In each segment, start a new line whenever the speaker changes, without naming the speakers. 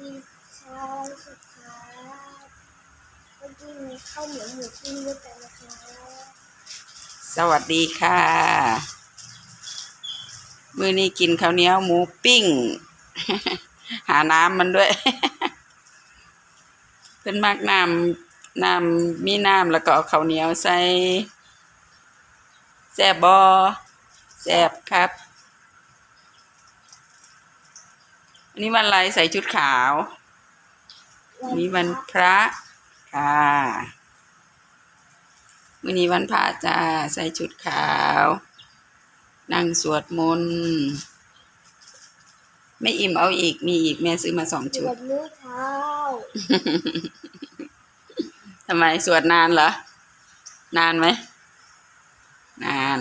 กินข้าวสุดครับไปกินข้าวเหนียวหมูปิ้งด้วยกันนะคะ
สวัสดีค่ะ มื้อนี้กินข้าวเหนียวหมูปิ้ง หาน้ำมันด้วยเป็นมากน้ำน้ำมีน้ำแล้วก็ข้าวเหนียวใส่แซบบอแซบครับ นนี้วันอะไรใส่ชุดขาววันนี้วันพระค่ะวันนี้วันพระจ้าใส่ชุดขาว นั่งสวดมนต์ไม่อิ่มเอาอีกมีอีกแม่ซื้อมาสอง
ส
ชุ
ว
ด
ดมื้อเช้า
ทำไมสวดนานเหรอ นานไหม นาน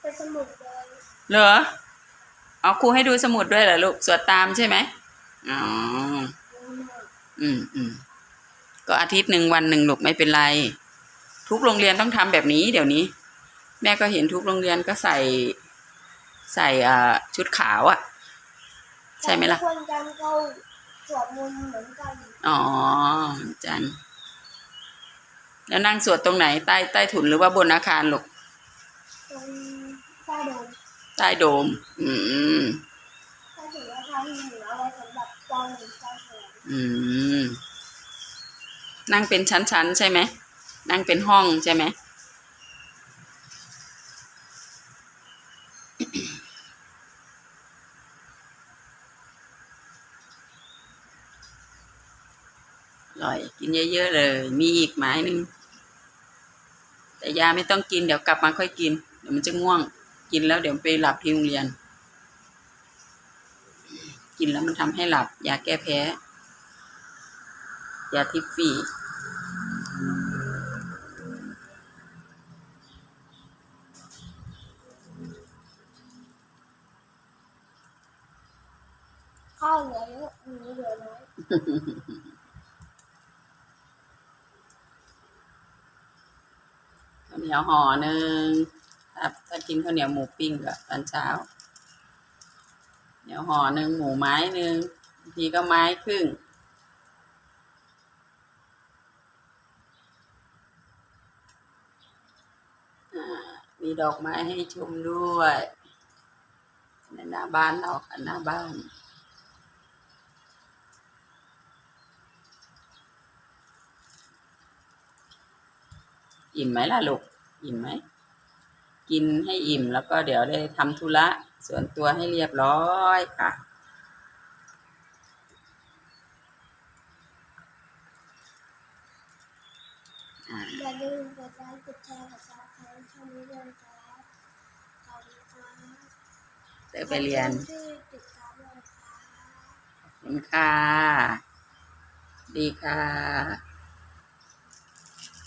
ไปสมุดเลย
เหรอ เอครูให้ดูสมุดด้วยเหรอลูกสวดตามใช่ไหมอ๋ออืมอืมก็อาทิตย์หนึ่งวันหนึ่งลูกไม่เป็นไร ทุกโรงเรียนต้องทำแบบนี้ เดี๋ยวนี้ แม่ก็เห็นทุกโรงเรียนก็ใส่ ใส่อ่าชุดขาวอะ่ะ ใช่ไหมล่ะ
คนกันเขาสวดมนต์เหมือนกัน
อ๋อจันแล้วนั่งสวดตรงไหนใต้ใต้ถุนหรือว่าบนอาคารลูก
ตรงใต้โดม
ใต้โดม อืม
ถ้าถือว่าทางเหนืออะไรสำหรับจองหรือจองแถว
อืม นั่งเป็นชั้นๆใช่ไหม นั่งเป็นห้องใช่ไหม อร่อย กินเยอะๆเลย มีอีกไม้หนึ่ง แต่ยาไม่ต้องกิน เดี๋ยวกลับมาค่อยกิน เดี๋ยวมันจะง่วง กินแล้วเดี๋ยวไปหลับที่โรงเรียน กินแล้วมันทำให้หลับยาแก้แพ้ยาทิฟฟี่
ข้าวเหลือเยอะหนูเหลือน้อย
ข้าวเหนียวห่อหนึ่ง ครับถ้ากินข้าวเหนียวหมูปิ้งก็ตอนเช้าเหนียวห่อหนึ่งหมูไม้หนึ่งบางทีก็ไม้ครึ่งมีดอกไม้ให้ชมด้วยในหน้าบ้านเราค่ะหน้าบ้านอิ่มไหมล่ะลูกอิ่มไหม กินให้อิ่ม แล้วก็เดี๋ยวได้ทำธุระส่วนตัวให้เรียบร้อยค่ะ
อย่าลืมกดไลค์กดแชร์กดซับสไครต์ช่องนี้ด้วยนะครับขอบคุณครับ
เตอไปเรียน
ขอบคุณที่ติดตามเราครับ
ขอบคุณค่ะ ดีค่ะ